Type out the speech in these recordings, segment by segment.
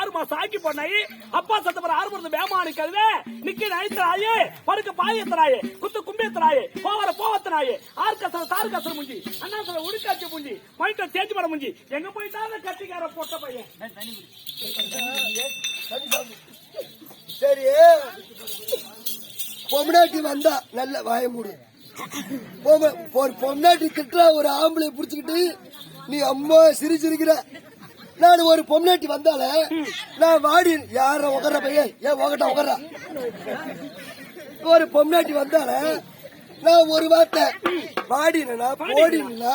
ஆறு மாசம் ஆக்கி போனாய் அப்பா சத்த பிற ஆறு மருந்து வேமானி கழுவே. நிக்கி நைத்தராயே படுக்க பாயத்தராயே குத்து கும்பியத்தராயே போவர போவத்தராயே ஆறு கசர தாறு கசர முஞ்சி. அண்ணா சொல்ல உடுக்காச்சி முஞ்சி. மைண்ட தேஞ்சு மர முஞ்சி. எங்க போயிட்டாங்க கட்டிக்கார பொட்ட பையன்? சரி. பொம்னாட்டி வந்தா நல்ல வாய மூடு. ஒரு பொம்னாட்டி கிட்ட ஒரு ஆம்பளை புடிச்சுக்கிட்டு நீ அம்மா சிரிச்சிருக்கிற நான் ஒரு பொம்னாட்டி வந்தால நான் வாடி யார உகர்ற பையன்? ஏன் உகட்ட உகர்ற? ஒரு பொம்னாட்டி வந்தால நான் ஒரு வார்த்தை வாடினா போடினா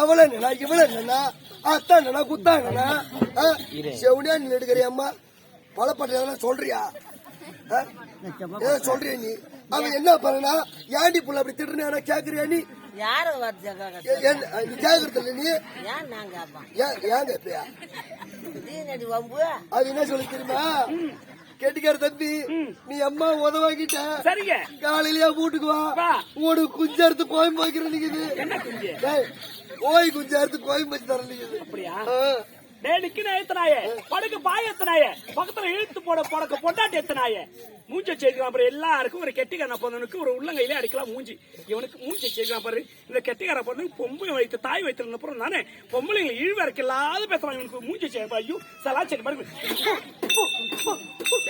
அவள என்னன்னா இவள என்னன்னா அத்தா என்னன்னா குத்தா என்னன்னா செவனியா நின்று எடுக்கிறிய அம்மா பலப்பட்ட சொல்றியா? ஆ? நீ? அவன் என்ன பண்ணனா ஏண்டி புள்ள அப்படி திட்டுனா கேக்குறியா நீ? யார கேக்குறது நீ ஏன் நாங்க ஏன் கேப்பியா? அது என்ன சொல்லி தெரியுமா? கேட்டுக்கார தம்பி நீ அம்மா உதவாக்கிட்ட. சரிங்க. காலையிலயா வீட்டுக்கு வா. வா. ஒரு குஞ்சு அறுத்து கோயம் வைக்கிற நிக்குது. என்ன குஞ்சு? டேய், கோய் குஞ்சு அறுத்து கோயம் வச்சு தர நிக்குது. அப்படியா? ஆ. டேய் நிக்கின ஏத்தனாயே படுக்க பாய எத்தனாயே? பக்கத்துல இழுத்து போட போடக்க பொண்டாட்டி எத்தனாயே? மூஞ்ச சேர்க்கிறான் பாரு. எல்லாருக்கும் ஒரு கெட்டிக்கார பொண்ணுக்கு ஒரு உள்ளங்கையிலே அடிக்கலாம் மூஞ்சி. இவனுக்கு மூஞ்ச சேர்க்கிறான் பாரு. இந்த கெட்டிக்கார பொண்ணு பொம்பளை வைத்து தாய் வைத்திருந்த அப்புறம் நானே பொம்பளைங்களை இழுவறக்கு இல்லாத பேசுறான். இவனுக்கு மூஞ்சி சேர்ப்பா ஐயோ சலாச்சரி பாரு.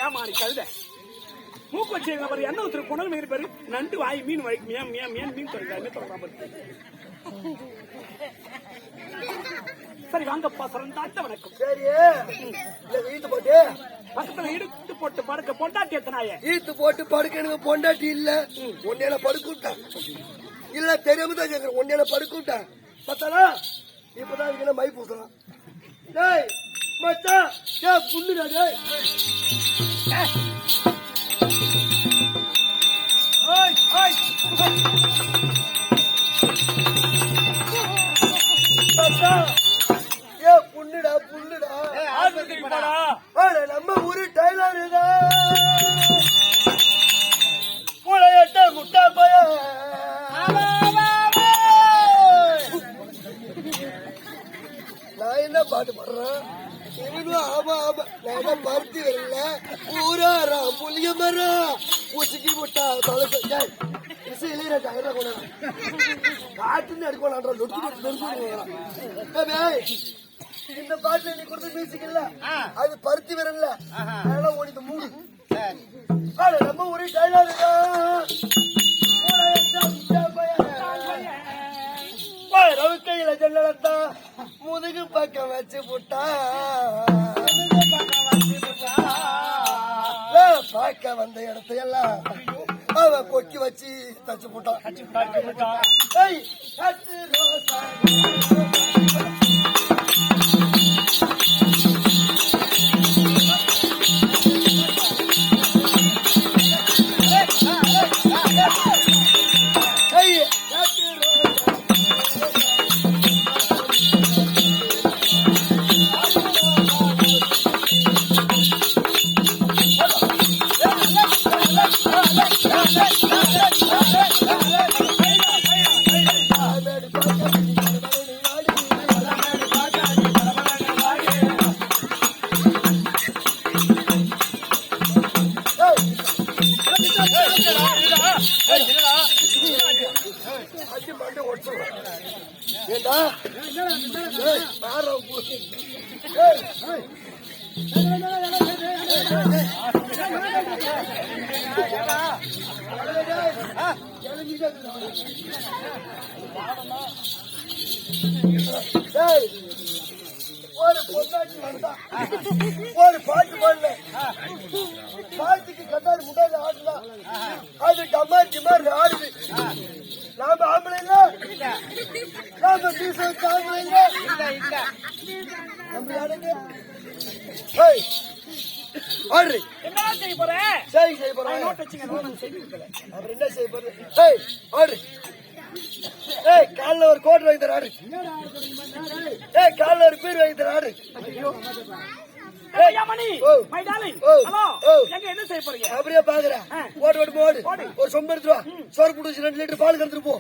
ஏமாறி கழுத. மூக்கு வச்சிருக்க பாரு. என்ன ஒருத்தர் புனல் மீறி பாரு. நண்டு வாய் மீன் வாய்க்கு மியா மியா மியா மீன் தொடங்க மீன் பாரு. சரி வாங்கப்பா சரந்தாட்ட வணக்கம். சரி வீட்டு போட்டு. பக்கத்துல இடுத்து போட்டு படுக்க பொண்டாட்டி எத்தனாய ஈத்து போட்டு படுக்கணுங்க பொண்டாட்டி இல்ல. ஒன்னேல படுக்குட்டான் இல்ல தெரியாம தான் கேக்குறேன். ஒன்னேல படுக்குட்டான் பத்தாளா? இப்பதான் இங்க மை பூசலாம் டேய் மச்சான் ஏ புண்ணுடா டேய். ஓய் ஓய் போடா. ஆனா நம்ம ஊரு டைலர் நம்ம ஒரு டைலாக் ரவுக்கையில ஜன்னலத்தா முதுகு பக்கம் வச்சு புட்டா. பார்க்க வந்த இடத்தையெல்லாம் அவ கொக்கி வச்சு தச்சு போட்டான் ஏண்டா? ஒரு பொண்டாட்டி வந்தா ஒரு பாட்டு பாடல பாட்டுக்கு கட்டாரு முட்டாது ஆடுதான் அது டமா டிமார் ஆடுது நாம ஆம்பளை இல்ல நாம டீசல் ஆம்பளை இல்ல நம்ம யாருங்க ஏய் ஆடுறி என்ன செய்ய போற சரி செய்ய போறேன் நோட் வச்சுங்க நோட் செய்ய அப்புறம் என்ன செய்ய போறது ஏய் ஆடுறி ஏய் கால்ல ஒரு கோட் வாங்கி தர ஆடு ஏய் கால்ல ஒரு பீர் வாங்கி தர ஆடு ஐயா மணி ஓ. மை டார்லிங் ஓ. ஹலோ ஓ. எங்க என்ன செய்ய போறீங்க அப்படியே பாக்குறேன். ஆ. ஓடு ஓடு. ஒரு சொம்பு எடுத்து வா. சோறு போட்டு ரெண்டு லிட்டர் பால் கறந்துட்டு போ.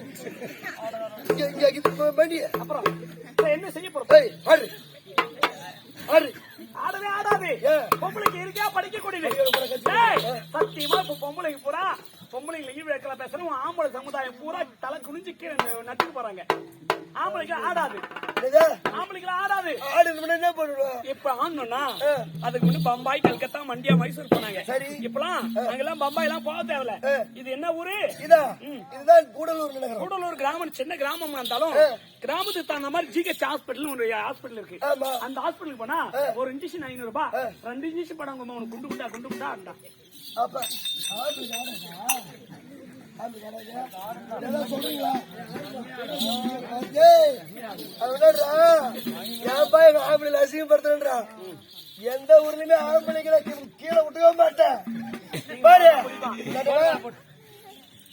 இங்க இங்க பண்ணி அப்புறம் என்ன செய்ய போறோம்? ஆடு. ஆடு. ஆடவே ஆடாது? பொம்பளைக்கு இருக்கா? படிக்க கூடியது. சத்தியமா இப்ப பொம்பளைக்கு பூரா பொம்பளைங்க லீவ் வைக்கல பேசணும் ஆம்பளை சமுதாயம் பூரா தலை குனிஞ்சு நட்டுக்கு போறாங்க. ஆம்பளைக்கு ஆடாது? ஆம்பளைக்கு ஆடாது. ஆடு என்ன பண்ணுவோம் இப்ப ஆடணும்னா ஆ. அதுக்கு முன்ன பம்பாய் கல்கத்தா மண்டியா மைசூர் போனாங்க சரி. இப்பலாம் அங்கெல்லாம் பம்பாய் எல்லாம் போக தேவையில்ல. இது என்ன ஊரு இதா இதுதான் கூடலூர் கூடலூர் கிராமம் சின்ன கிராமமா இருந்தாலும். கிராமத்துக்கு தகுந்த மாதிரி ஜிஹெச் ஹாஸ்பிட்டல் ஒரு ஹாஸ்பிட்டல் இருக்கு அந்த ஹாஸ்பிட்டலுக்கு போனா. ஒரு இன்ஜெக்ஷன் ஐநூறு ரூபாய். ரெண்டு இன்ஜெக்ஷன் படம் உனக்கு குண்டு குண்டா குண்டு குண்டா அப்ப சொல்றீங்களா ஏய் அவனடா என் பையன் ஆம்பளை அசிங்கப்படுத்துறா எந்த ஊர்லயுமே ஆம்பளைங்களை கீ- கீழே விட்டுக்க மாட்டேன் பாரு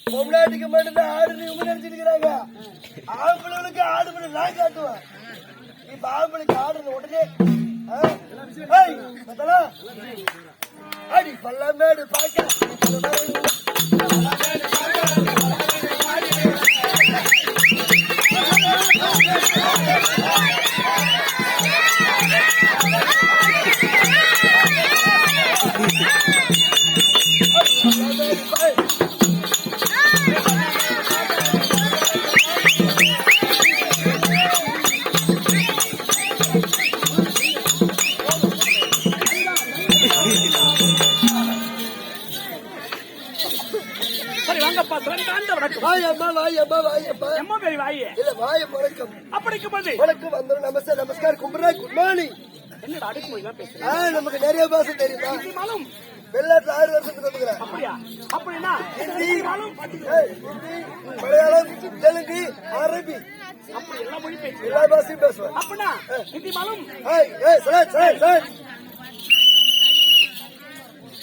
பொம்னாட்டிக்கு மட்டும்தான் ஆடு இவங்க நினைச்சிருக்கிறாங்க ஆம்பளைகளுக்கு ஆடு பண்ணி நான் காட்டுவேன் இப்ப ஆம்பளைக்கு ஆடுன உடனே ஆ? ஏய், மத்தளா, அடி பல்லாமேடு பாக்க போது வணக்கம் வந்தோம் நமஸ்தே நமஸ்கார் கும்பிடுறா குட் மார்னிங் என்னடா அடுக்கு மொழி தான் பேசுறேன் ஆ நமக்கு நிறைய பாசம் தெரியுமா? இருந்தாலும் வெளிநாட்டுல ஆறு வருஷத்துக்கு வந்துக்கிறேன் அப்படியா? அப்படின்னா ஹிந்தி ஹிந்தி மலையாளம் தெலுங்கு அரபி. அப்படி எல்லா மொழி பேசுறேன் எல்லா பாஷையும் பேசுவேன். அப்படின்னா ஹிந்தி மாலும் ஏய் ஏய் சரத் சரத் சரத் ஆ ஹிந்தி மாலும் அப்ப ராம்கையா மேரே நாம் திருநாவுக்கரசு இந்த மொழி மட்டும் தான் எல்லா மொழியும் பேசுறேன்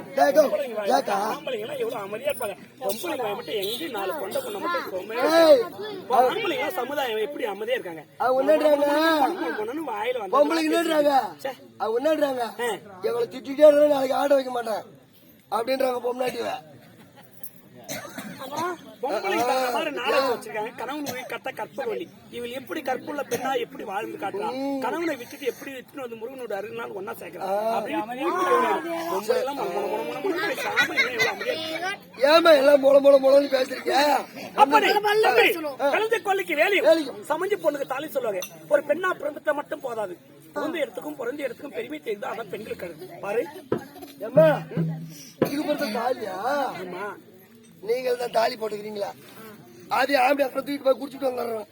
எவ்வளவு சமுதாயம் எப்படி அமைதியா இருக்காங்க? அவங்க என்னன்றாங்க. எங்களை திட்டிட்டே நாளைக்கு ஆட வைக்க மாட்டேன். அப்படின்றாங்க பொம்னாட்டிவ பொம்பளைக்கு தகுந்த மாதிரி நாடகம் வச்சிருக்காங்க கணவன் கத்த வழி இவள் எப்படி கற்புள்ள பெண்ணா எப்படி வாழ்ந்து காட்டுறான் கணவனை விட்டுட்டு எப்படி விட்டுன்னு வந்து முருகனோட அருகினால் ஒன்னா சேர்க்கிறான் அப்படி. ஏமா எல்லாம் கழுதை கொல்லிக்கு வேலையும் சமைஞ்ச பொண்ணுக்கு தாலி சொல்லுவாங்க ஒரு பெண்ணா பிறந்துட்டா மட்டும் போதாது பிறந்த இடத்துக்கும் பிறந்த இடத்துக்கும் பெருமை தெரியுது அதான் பெண்கள் கருது பாரு இதுக்கு பொறுத்த தாலியா ஆமா நீங்கள் தான் தாலி போட்டுக்கிறீங்களா? அது ஆம்பளை அப்புறம் தூக்கிட்டு போய் குடிச்சிட்டு வந்துடுறோம்.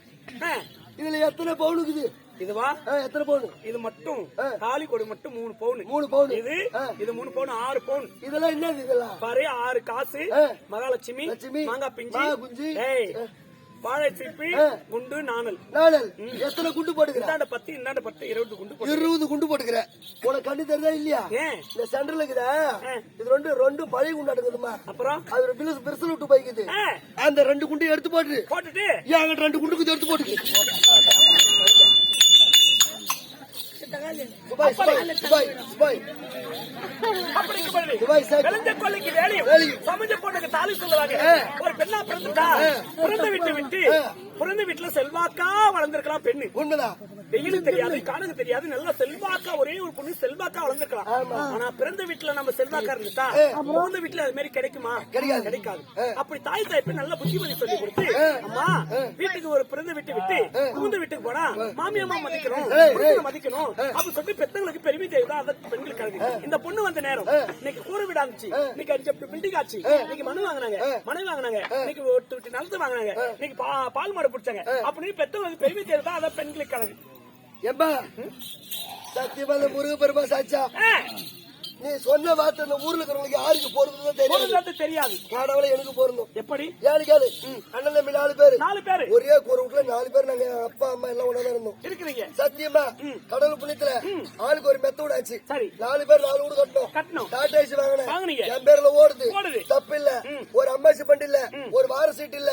இதுல எத்தனை பவுன் இருக்குது? இதுவா? எத்தனை பவுன்? இது மட்டும். தாலி கொடி மட்டும் மூணு பவுன். மூணு பவுன். இது இது மூணு பவுன் ஆறு பவுன். இதெல்லாம் என்னது இதெல்லாம்? பாரு ஆறு காசு. மகாலட்சுமி லட்சுமி, மாங்காய் பிஞ்சு. ஏய் வாழை சிப்பி. குண்டு நாணல். நானல் எத்தனை குண்டு போட்டுக்கிறேன் இந்தாண்ட பத்து இந்தாண்ட பத்து இருபது குண்டு இருபது குண்டு போட்டுக்கிறேன் உனக்கு கண்ணு தெரியுதா இல்லையா? இந்த சென்டர்ல இருக்குதா? ஆ. இது ரெண்டு ரெண்டு பழைய குண்டு அடங்குதுமா? அப்புறம்? அது ஒரு பிலுசு பெருசு விட்டு போய்க்குது. அந்த ரெண்டு குண்டையும் எடுத்து போட்டு போட்டுட்டு? ஏன் ரெண்டு குண்டுக்கு எடுத்து போட்டுக்கு? சமைஞ்ச பொண்ணுக்கு தாலி சொல்லுவாங்க. ஒரு பெண்ணா பிறந்துட்டா பிறந்த வீட்டை விட்டு பிறந்த வீட்டுல செல்வாக்கா வளர்ந்திருக்கலாம் பெண்ணு. உண்மைதான். வெயிலும் தெரியாது காணுக்கு தெரியாது. நல்லா செல்வாக்கா ஒரே ஒரு பொண்ணு செல்வாக்கா வளர்ந்துருக்கலாம். ஆனா பிறந்த வீட்டுல நம்ம செல்வாக்கா இருந்துட்டா பிறந்த வீட்டுல அது மாதிரி கிடைக்குமா? கிடைக்காது. கிடைக்காது. அப்படி தாய் தாய்ப்பு நல்ல புத்திமதி சொல்லி கொடுத்து அம்மா வீட்டுக்கு ஒரு பிறந்த வீட்டு விட்டு புகுந்த வீட்டுக்கு போனா மாமியம்மா மதிக்கணும் மதிக்கணும் அப்படி சொல்லிட்டு பெத்தவங்களுக்கு பெருமை தெரியுதா? அதை பெண்கள் கருது. இந்த பொண்ணு வந்த நேரம் இன்னைக்கு கூரை வீடு ஆச்சு இன்னைக்கு அஞ்சு பில்டிங் ஆச்சு. இன்னைக்கு மனு வாங்கினாங்க. மனை வாங்கினாங்க. இன்னைக்கு ஒரு நிலத்து வாங்கினாங்க. இன்னைக்கு பால் மாடு பிடிச்சாங்க. அப்படின்னு பெத்தவங்களுக்கு பெருமை தெரியுதா அதை பெண்களுக்கு கழகு ஏம்பா சத்தியமா அந்த முருகப்பெருமா சாச்சா நீ சொன்ன வார்த்தை இந்த ஊர்ல இருக்கிறவங்களுக்கு யாருக்கு பொருந்ததோ தெரியாது. கடவுளை எனக்கு பொருந்தும் எப்படி? கேளு? அண்ணன் தம்பி நாலு பேரு. நாலு பேரு. ஒரே வீட்டுல நாலு பேர் நாங்க அப்பா அம்மா எல்லாம் ஒண்ணா இருந்தோம். இருக்கிறீங்க. சத்தியமா? கடவுள் புண்ணியத்துல ஆளுக்கு ஒரு மெத்த வீடு ஆச்சு சரி. நாலு பேர் நாலு வீடு கட்டணும் கட்டணும் டாடா ஏசி வாங்கினேன். என் பேர்ல ஓடுது. தப்பு இல்ல. ஒரு அம்பாசி பண்ட் இல்ல. ஒரு வார சீட் இல்ல.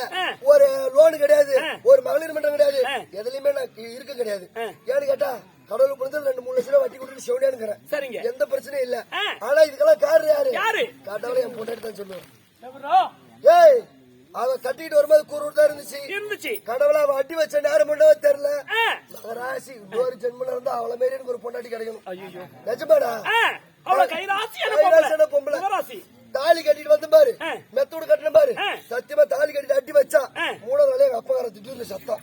ஒரு லோன் கிடையாது. ஒரு மகளிர் மன்றம் கிடையாது. எதுலயுமே நான் இருக்க கிடையாது. ஏன்னு கேட்டா கடவுள் புண்ணியத்துல ரெண்டு மூணு லட்சம் வட்டி கொடுத்து செவனியானுங்கிறேன் சரிங்க. எந்த பிரச்சனையும் இல்ல. ஆனா இதுக்கெல்லாம் காரணம் யாரு? யாரு? கடவுளை என் பொண்டாட்டி தான் சொல்லுவேன்? ஏய் அவ கட்டிட்டு வரும்போது தான் இருந்துச்சு. இருந்துச்சு. கடவுளை அவ அடி வச்ச நேரம் பண்ணவே தெரியல. ஆ, ராசி இன்னொரு ஜென்மல இருந்தா அவள மாரி எனக்கு ஒரு பொண்டாட்டி கிடைக்கணும். நிஜமாடா? ஆ, அவ்வளவு கைராசியான பொம்பளை. தாலி கட்டிட்டு வந்து பாரு. மெத்தோடு கட்டின பாரு. சத்தியமா தாலி கட்டிட்டு அடி வச்சா. மூணாவது நாளே எங்க அப்பா திட்டு இருந்த சத்தம்.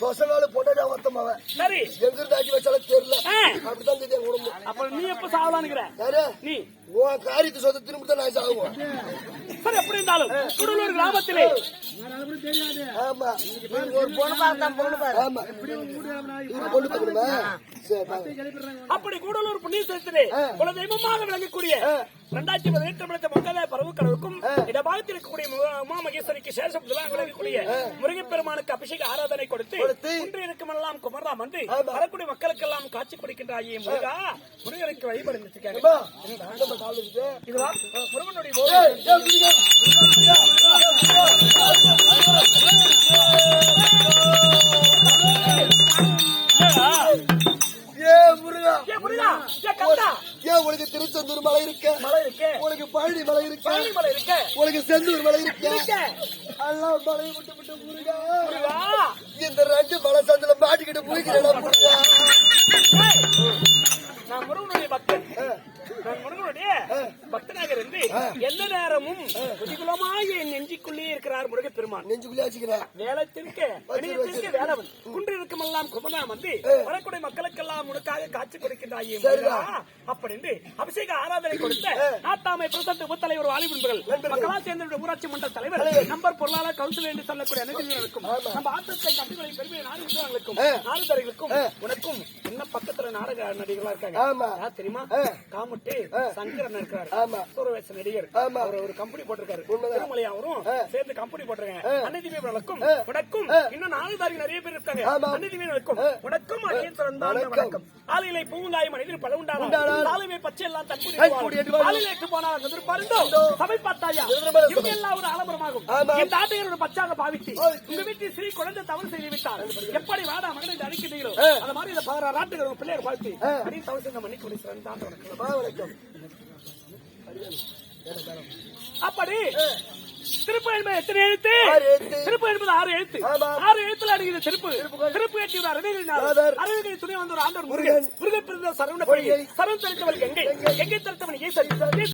சொசனால பொண்டாட்டி அவத்தம் அவன். சரி. எங்க இருந்து அடி வச்சாலும் தெரியல. ஆ. அப்படித்தான் தெரியும் என் குடும்பம். அப்ப நீ எப்ப சாவலான்னுங்கிற யாரு? நீ. உன் காரியத்தை சொந்த திரும்ப தான் நான் சாகுவோம் சரி எப்படி இருந்தாலும் குடலூர் கிராமத்திலே. ஆமா. ஒரு பொண்ணு பார்த்தா பொண்ணு பாரு ஆமா. இது கொண்டு போகணுமா? சரி பாருங்க. அப்படி கூடலூர் புண்ணியத்திலே குல தெய்வமாக விளங்கக்கூடிய இரண்டாயிரத்தி பதினெட்டு மணித்த மங்கள பரவு கடவுக்கும் இடபாகத்தில் இருக்கக்கூடிய உமா மகேஸ்வரிக்கு சேஷம் விளங்கக்கூடிய முருகப்பெருமானுக்கு அபிஷேக ஆராதனை கொடுத்து கொடுத்து, இன்று இருக்குமெல்லாம் குமரலாம் ஆமா. வரக்கூடிய மக்களுக்கெல்லாம் காட்சி கொடுக்கின்ற ஐயே முருகா முருகனுக்கு வழிபடு. இதுவா முருகனுடைய உனக்கு திருச்செந்தூர் மலை இருக்க மலை இருக்கு உனக்கு பழனி மலை இருக்க பழனி மலை இருக்கு உனக்கு செந்தூர் மலை இருக்கு. எல்லாம் மலையை விட்டு விட்டு முருகா. இந்த ரெண்டு மலை சந்தில மாட்டிக்கிட்டு முருகா. நான் முருகனுடைய பக்தன். முருகனுடைய பக்தனாக இருந்து எந்த நேரமும் குதிகுலமாக என் நெஞ்சிக்குள்ளே இருக்கிறார் முருகப்பெருமான். நெஞ்சுக்குள்ளே வச்சுக்கிறேன். வேலத்திற்கு அணியத்திற்கு வேலவன். குன்று இருக்குமெல்லாம் குமரா வந்து வரக்கூடிய மக்களுக்கெல்லாம் உனக்காக காட்சி கொடுக்கின்றாயே அப்படின்னு அபிஷேக ஆராதனை கொடுத்த நாட்டாமை பிரசன்ட் உபத்தலைவர் வாலிபர்கள் மக்களா சேர்ந்த ஊராட்சி மன்ற தலைவர் நம்பர் பொருளாளர் கவுன்சில் என்று சொல்லக்கூடிய அனைத்து நம்ம ஆற்றத்தை கட்டுகளை பெருமை நாடுகளுக்கும் நாடுதர்களுக்கும் உனக்கும் என்ன பக்கத்துல நாடக நடிகர்களா இருக்காங்க? தெரியுமா? காமுட்டி சங்கரன் இருக்காரு. ஆமா. சூரவேச நடிகர். ஆமா. அவர் ஒரு கம்பெனி போட்டிருக்காரு. திருமலை அவரும் சேர்ந்து கம்பெனி போட்டிருக்காங்க. இன்னும் நாலு நிறைய பேர் இருக்காங்க. அடியே பூங்காய் மனிதர் பல பச்சை எல்லாம் போனால் சபை பார்த்தாயா? எல்லாம் ஒரு ஆலமரமாகும். பச்சாக பாவித்து. உங்க வீட்டில் ஸ்ரீ குழந்தை தவறு செய்து விட்டார் எப்படி வாடா மகனை அடிக்கிறீங்களோ அந்த மாதிரி இந்த பதினாறு ஆட்டுகள் பிள்ளையர் பார்த்து அடி தவறு செய்த மன்னிக்கு ஒரு அப்படி. திருப்பு என்பது எத்தனை எழுத்து. திருப்பு என்பது ஆறு எழுத்து. ஆறு எழுத்துல அடிக்கிற திருப்பு. திருப்பு எட்டி ஒரு ஆதார். அரவிகள் துணை வந்து ஒரு ஆண்டவர் முருகன். முருகன். பிறந்த சரவண பள்ளி. சரவண தரித்தவள் எங்கே? எங்கே? தரித்தவன் ஈசன்